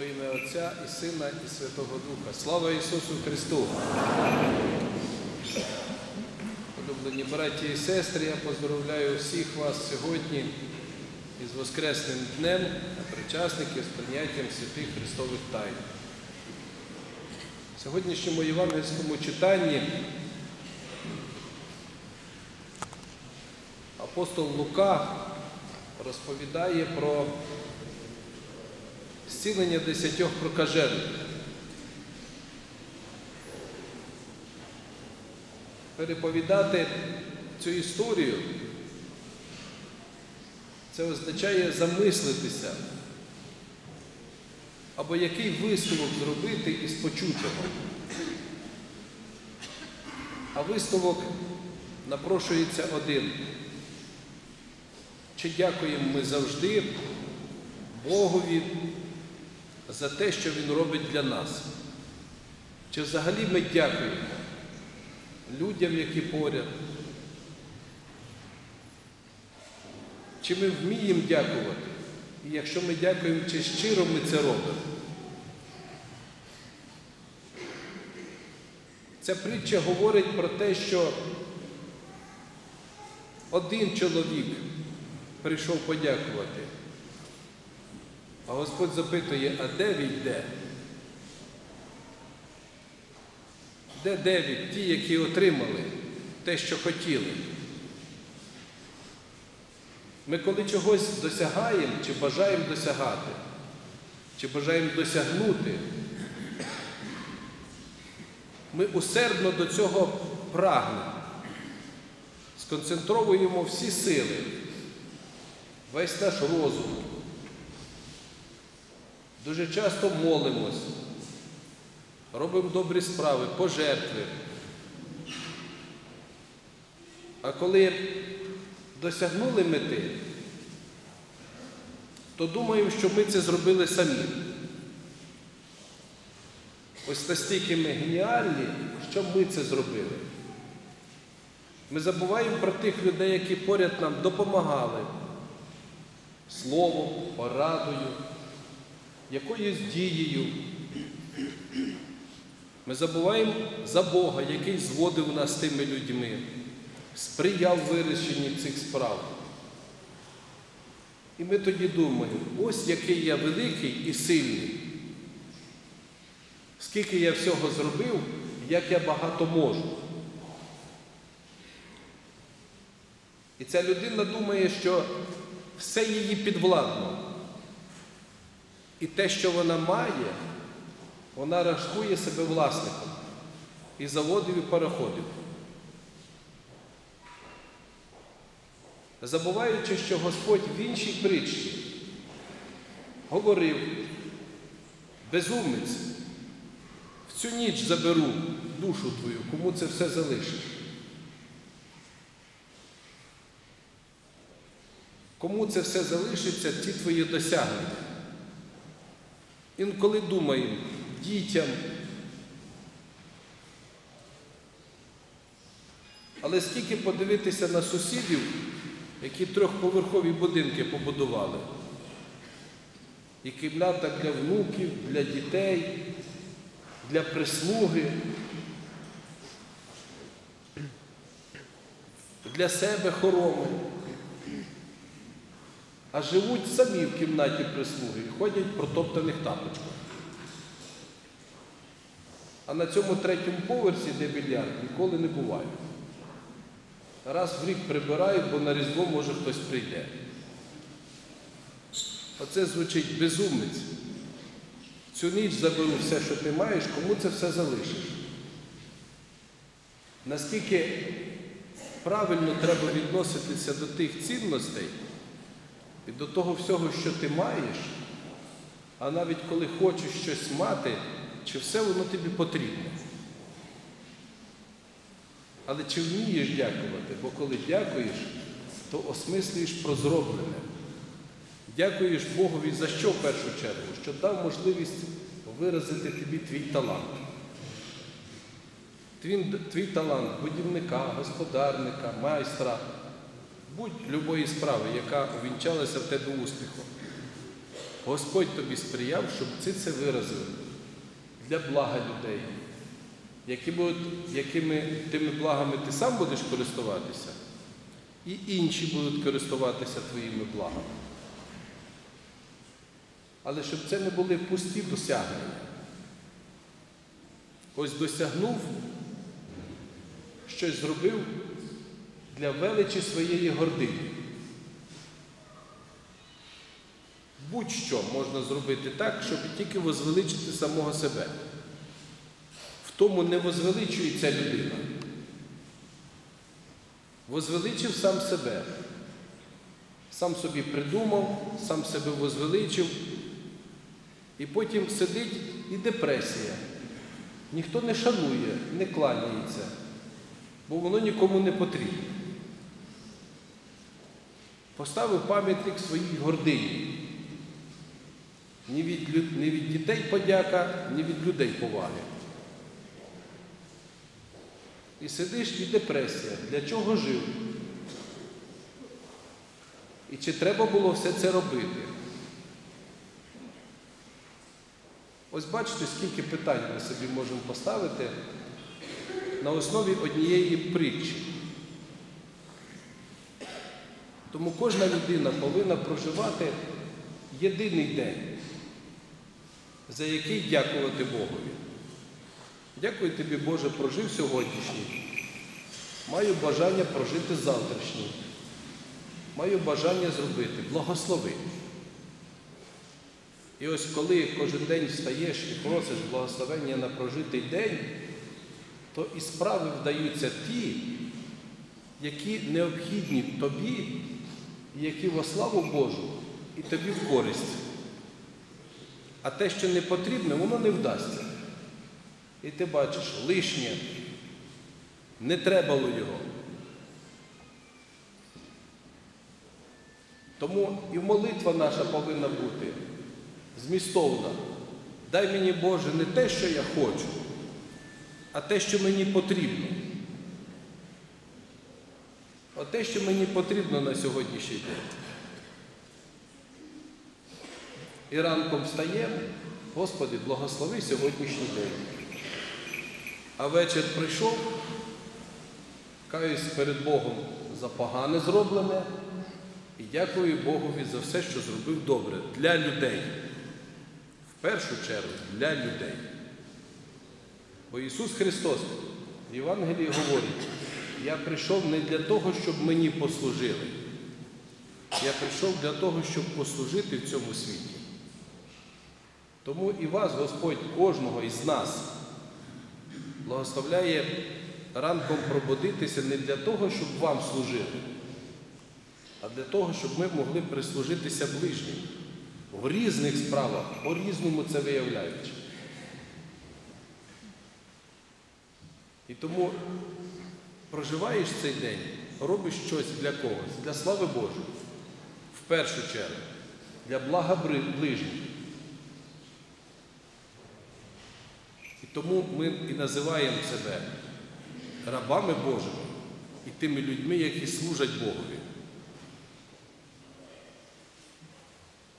Во ім'я Отця і Сина, і Святого Духа. Слава Ісусу Христу! Улюблені браті і сестри, я поздоровляю всіх вас сьогодні із Воскресним днем, а причасників з прийняттям святих Христових тайн. В сьогоднішньому євангельському читанні апостол Лука розповідає про зцілення десятьох прокажених. Переповідати цю історію це означає замислитися, або який висновок зробити із почутого. А висновок напрошується один. Чи дякуємо ми завжди Богові за те, що Він робить для нас? Чи взагалі ми дякуємо людям, які поряд? Чи ми вміємо дякувати? І якщо ми дякуємо, чи щиро ми це робимо? Ця притча говорить про те, що один чоловік прийшов подякувати, а Господь запитує, а де він де? Де дев'ять ті, які отримали те, що хотіли? Ми коли чогось досягаємо, чи бажаємо досягати, чи бажаємо досягнути, ми усердно до цього прагнемо, сконцентровуємо всі сили, весь наш розум. Дуже часто молимось, робимо добрі справи, пожертви. А коли досягнули мети, то думаємо, що ми це зробили самі. Ось настільки ми геніальні, що ми це зробили. Ми забуваємо про тих людей, які поряд нам допомагали словом, порадою, якоюсь дією. Ми забуваємо за Бога, який зводив нас тими людьми, сприяв вирішенні цих справ. І ми тоді думаємо, ось який я великий і сильний, скільки я всього зробив, як я багато можу. І ця людина думає, що все її підвладно. І те, що вона має, вона рахує себе власником і заводів, і переходів. Забуваючи, що Господь в іншій притчі говорив, безумець, в цю ніч заберу душу твою, кому це все залишиш. Кому це все залишиться, ті твої досягнення. Інколи думаємо дітям. Але скільки подивитися на сусідів, які трьохповерхові будинки побудували, і кімната для внуків, для дітей, для прислуги, для себе хороми а живуть самі в кімнаті прислуги і ходять в протоптаних тапочках. А на цьому третьому поверсі, де більярд, ніколи не буває. Раз в рік прибирають, бо на різдво може хтось прийде. Оце звучить безумець. Цю ніч заберу все, що ти маєш, кому це все залишиш. Наскільки правильно треба відноситися до тих цінностей, і до того всього, що ти маєш, а навіть коли хочеш щось мати, чи все воно тобі потрібно. Але чи вмієш дякувати? Бо коли дякуєш, то осмислюєш про зроблене. Дякуєш Богові за що в першу чергу? Що дав можливість виразити тобі твій талант. Твій, твій талант будівника, господарника, майстра будь любої справи, яка увінчалася в тебе успіхом. Господь тобі сприяв, щоб ти це виразив для блага людей, які будуть, якими тими благами ти сам будеш користуватися, і інші будуть користуватися твоїми благами. Але щоб це не були пусті досягнення. Ось досягнув, щось зробив для величі своєї гордині. Будь-що можна зробити так, щоб тільки возвеличити самого себе. В тому не возвеличується людина. Возвеличив сам себе. Сам собі придумав, сам себе возвеличив. І потім сидить і депресія. Ніхто не шанує, не кланяється, бо воно нікому не потрібно. Поставив пам'ятник своїй гордині. Ні від, ні від дітей подяка, ні від людей поваги. І сидиш і депресія. Для чого жив? І чи треба було все це робити? Ось бачите, скільки питань ми собі можемо поставити на основі однієї притчі. Тому кожна людина повинна проживати єдиний день, за який дякувати Богові. Дякую тобі, Боже, прожив сьогоднішній. Маю бажання прожити завтрашній. Маю бажання зробити. Благослови. І ось коли кожен день встаєш і просиш благословення на прожитий день, то і справи вдаються ті, які необхідні тобі, які во славу Божу, і тобі в користь. А те, що не потрібне, воно не вдасться. І ти бачиш, лишнє, не треба було його. Тому і молитва наша повинна бути змістовна. Дай мені, Боже, не те, що я хочу, а те, що мені потрібно. А те, що мені потрібно на сьогоднішній день. І ранком встаємо, Господи, благослови сьогоднішній день. А вечір прийшов, каюсь перед Богом за погане зроблене і дякую Богові за все, що зробив добре для людей. В першу чергу для людей. Бо Ісус Христос в Євангелії говорить, я прийшов не для того, щоб мені послужили. Я прийшов для того, щоб послужити в цьому світі. Тому і вас, Господь, кожного із нас благословляє ранком пробудитися не для того, щоб вам служити, а для того, щоб ми могли прислужитися ближнім в різних справах, по-різному це виявляючи. І тому проживаєш цей день, робиш щось для когось, для слави Божої, в першу чергу, для блага ближніх. І тому ми і називаємо себе рабами Божими і тими людьми, які служать Богові.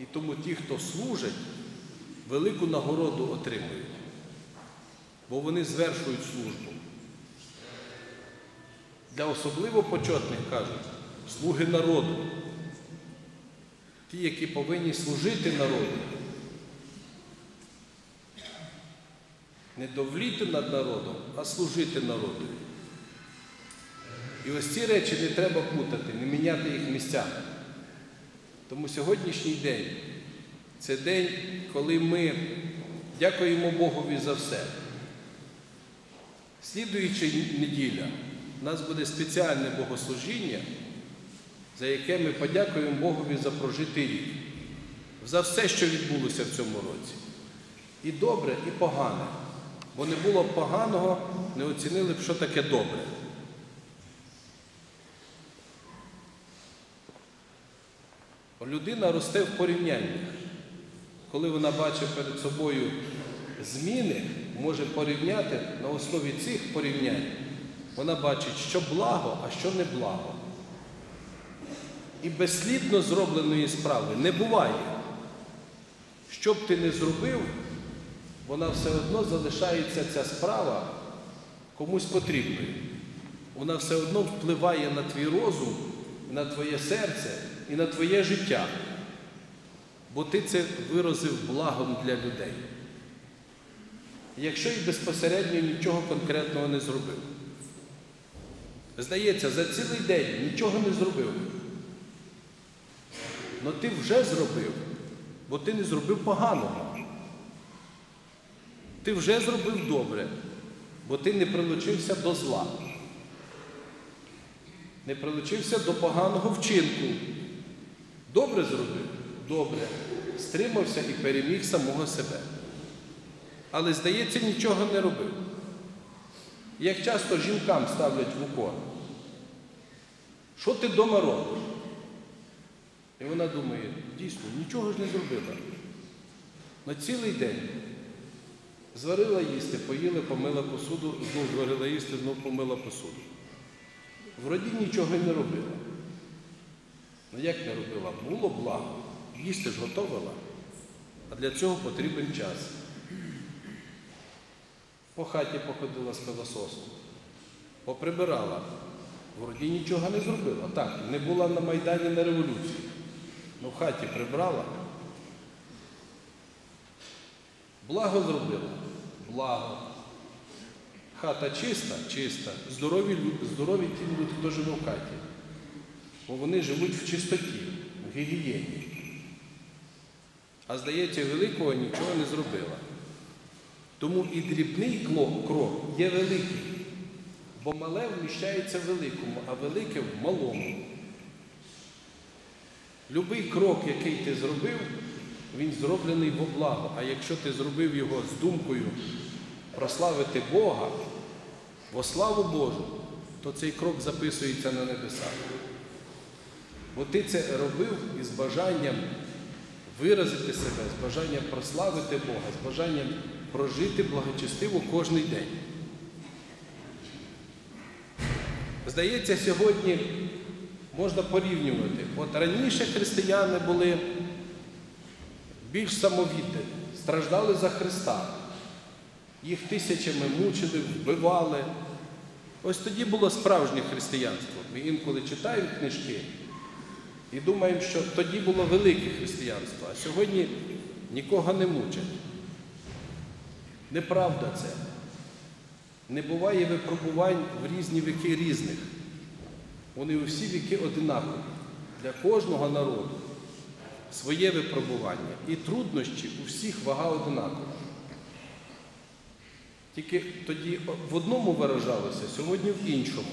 І тому ті, хто служать, велику нагороду отримують, бо вони звершують службу. Для особливо почетних кажуть слуги народу. Ті, які повинні служити народу. Не довліти над народом, а служити народу. І ось ці речі не треба путати, не міняти їх місцями. Тому сьогоднішній день це день, коли ми дякуємо Богові за все. Слідуюча неділя у нас буде спеціальне богослужіння, за яке ми подякуємо Богові за прожитий рік, за все, що відбулося в цьому році. І добре, і погане. Бо не було б поганого, не оцінили б, що таке добре. Людина росте в порівняннях. Коли вона бачить перед собою зміни, може порівняти на основі цих порівнянь. Вона бачить, що благо, а що не благо. І безслідно зробленої справи не буває. що б ти не зробив, вона все одно залишається ця справа комусь потрібною. Вона все одно впливає на твій розум, на твоє серце і на твоє життя. Бо ти це виразив благом для людей. Якщо і безпосередньо нічого конкретного не зробив. Здається, за цілий день нічого не зробив. Но ти вже зробив, бо ти не зробив поганого. Ти вже зробив добре, бо ти не прилучився до зла, не прилучився до поганого вчинку. Добре зробив? Добре. Стримався і переміг самого себе. Але, здається, нічого не робив. Як часто жінкам ставлять в укор, що ти вдома робиш? І вона думає, дійсно, нічого ж не зробила. На цілий день зварила їсти, поїла, помила посуду, знов зварила їсти, знов помила посуду. Вроді нічого й не робила. Ну як не робила? Було благо. Їсти ж готувала. А для цього потрібен час. По хаті походила з пилососом, поприбирала. Вроді нічого не зробила. Так, не була на Майдані на революції. Ну в хаті прибрала. Благо зробила. Благо. Хата чиста, чиста. Здорові, здорові ті люди, хто живе в хаті. Бо вони живуть в чистоті, в гігієні. А здається, великого нічого не зробила. Тому і дрібний крок є великий, бо мале вміщається в великому, а велике в малому. Любий крок, який ти зробив, він зроблений во благо. А якщо ти зробив його з думкою прославити Бога, во славу Божу, то цей крок записується на небесах. Бо ти це робив із бажанням виразити себе, з бажанням прославити Бога, з бажанням прожити благочестиво кожний день. Здається, сьогодні можна порівнювати. От раніше християни були більш самовіддані, страждали за Христа. Їх тисячами мучили, вбивали. Ось тоді було справжнє християнство. Ми інколи читаємо книжки і думаємо, що тоді було велике християнство, а сьогодні нікого не мучать. Неправда це. Не буває випробувань в різні віки різних. Вони у всі віки одинакові. Для кожного народу своє випробування. І труднощі у всіх вага одинакова. Тільки тоді в одному виражалося, сьогодні в іншому.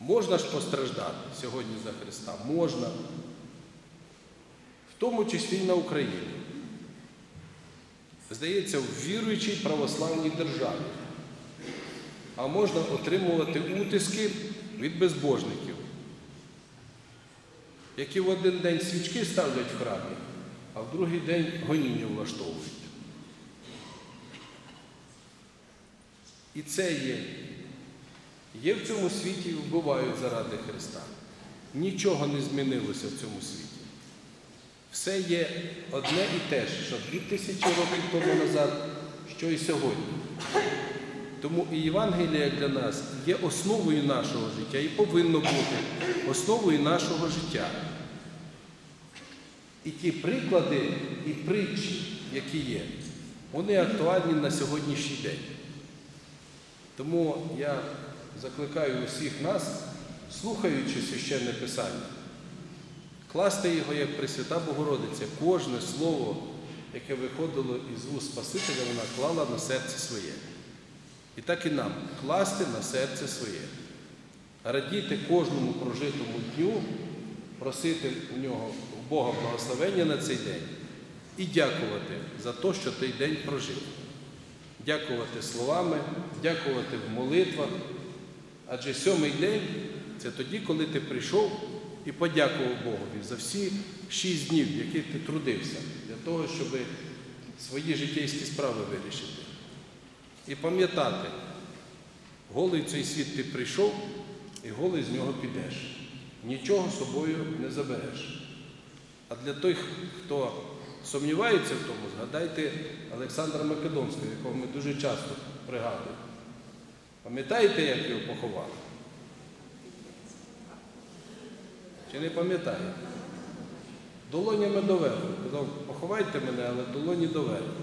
Можна ж постраждати сьогодні за Христа? Можна. В тому числі й на Україні. Здається, в віруючій православній державі. А можна отримувати утиски від безбожників, які в один день свічки ставлять в храмі, а в другий день гоніння влаштовують. І це є. Є в цьому світі і вбивають заради Христа. Нічого не змінилося в цьому світі. Все є одне і те ж, що дві тисячі років тому назад, що і сьогодні. Тому і Євангелія для нас є основою нашого життя і повинно бути основою нашого життя. І ті приклади і притчі, які є, вони актуальні на сьогоднішній день. Тому я закликаю усіх нас, слухаючи священне Писання, класти його як Пресвята Богородиця, кожне слово, яке виходило із вуст Спасителя, вона клала на серце своє. І так і нам класти на серце своє, радіти кожному прожитому дню, просити у нього у Бога благословення на цей день і дякувати за те, що той день прожив. Дякувати словами, дякувати в молитвах. Адже сьомий день це тоді, коли ти прийшов і подякував Богові за всі шість днів, які ти трудився, для того, щоб свої життєйські справи вирішити. І пам'ятати, голий цей світ ти прийшов і голий з нього підеш. Нічого собою не забереш. А для тих, хто сумнівається в тому, згадайте Олександра Македонського, якого ми дуже часто пригадуємо. Пам'ятаєте, як його поховали? Чи не пам'ятаєте? Долонями доверху. Казав, поховайте мене, але долоні доверху.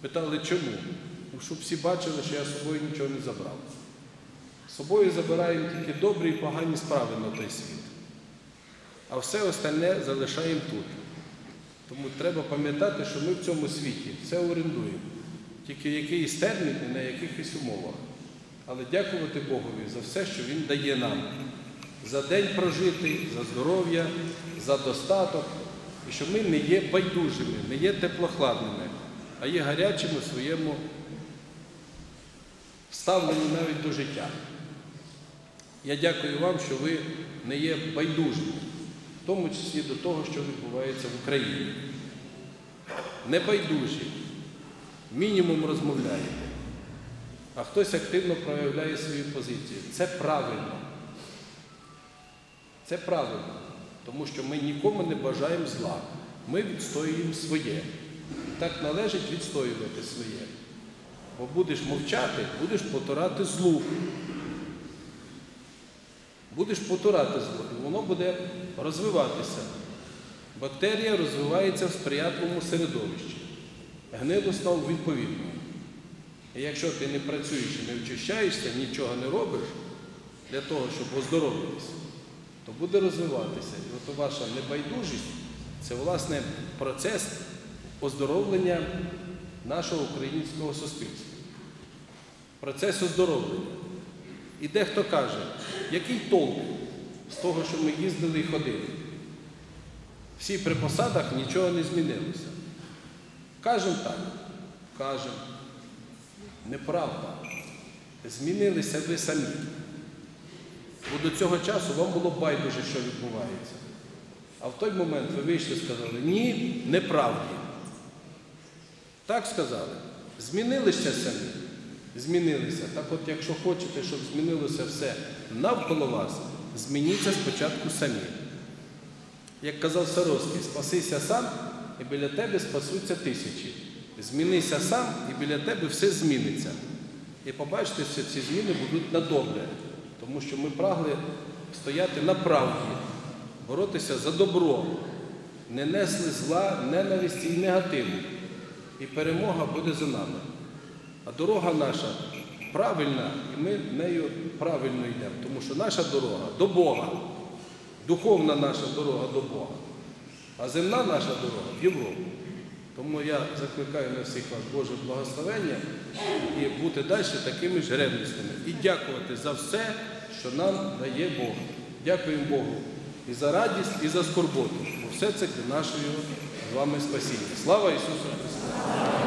Питали, чому? Ну, щоб всі бачили, що я з собою нічого не забрав. З собою забираємо тільки добрі і погані справи на той світ. А все остальне залишаємо тут. Тому треба пам'ятати, що ми в цьому світі все орендуємо. Тільки якийсь термін і на якихось умовах. Але дякувати Богові за все, що Він дає нам. За день прожитий, за здоров'я, за достаток. І що ми не є байдужими, не є теплохладними, а є гарячими в своєму ставленні навіть до життя. Я дякую вам, що ви не є байдужими, в тому числі до того, що відбувається в Україні. Не байдужі, мінімум розмовляєте, а хтось активно проявляє свої позиції. Це правильно. Це правильно, тому що ми нікому не бажаємо зла. Ми відстоюємо своє. Так належить відстоювати своє. Бо будеш мовчати, будеш потурати злу. Будеш потурати зло, і воно буде розвиватися. Бактерія розвивається в сприятливому середовищі, гнилосно у відповідному. І якщо ти не працюєш і не очищаєшся, нічого не робиш для того, щоб оздоровитися, то буде розвиватися. І от ваша небайдужість це, власне, процес оздоровлення нашого українського суспільства. Процес оздоровлення. І дехто каже, який толк з того, що ми їздили і ходили? Всі при посадах нічого не змінилося. Кажемо так, кажемо. Неправда. Змінилися ви самі. Бо до цього часу вам було байдуже, що відбувається. А в той момент ви вийшли і сказали, ні, неправді. Так сказали. Змінилися самі. Змінилися. Так от, якщо хочете, щоб змінилося все навколо вас, змініться спочатку самі. Як казав Саровський, спасися сам, і біля тебе спасуться тисячі. Змінися сам, і біля тебе все зміниться. І побачите, що ці зміни будуть на добре, тому що ми прагли стояти на правді, боротися за добро, не несли зла, ненависті і негативу. І перемога буде за нами. А дорога наша правильна, і ми нею правильно йдемо, тому що наша дорога до Бога, духовна наша дорога до Бога, а земна наша дорога в Європу. Тому я закликаю на всіх вас Боже благословення і бути далі такими ж ревністими. І дякувати за все, що нам дає Бог. Дякуємо Богу і за радість, і за скорботу. Бо все це для нашого з вами спасіння. Слава Ісусу Христу!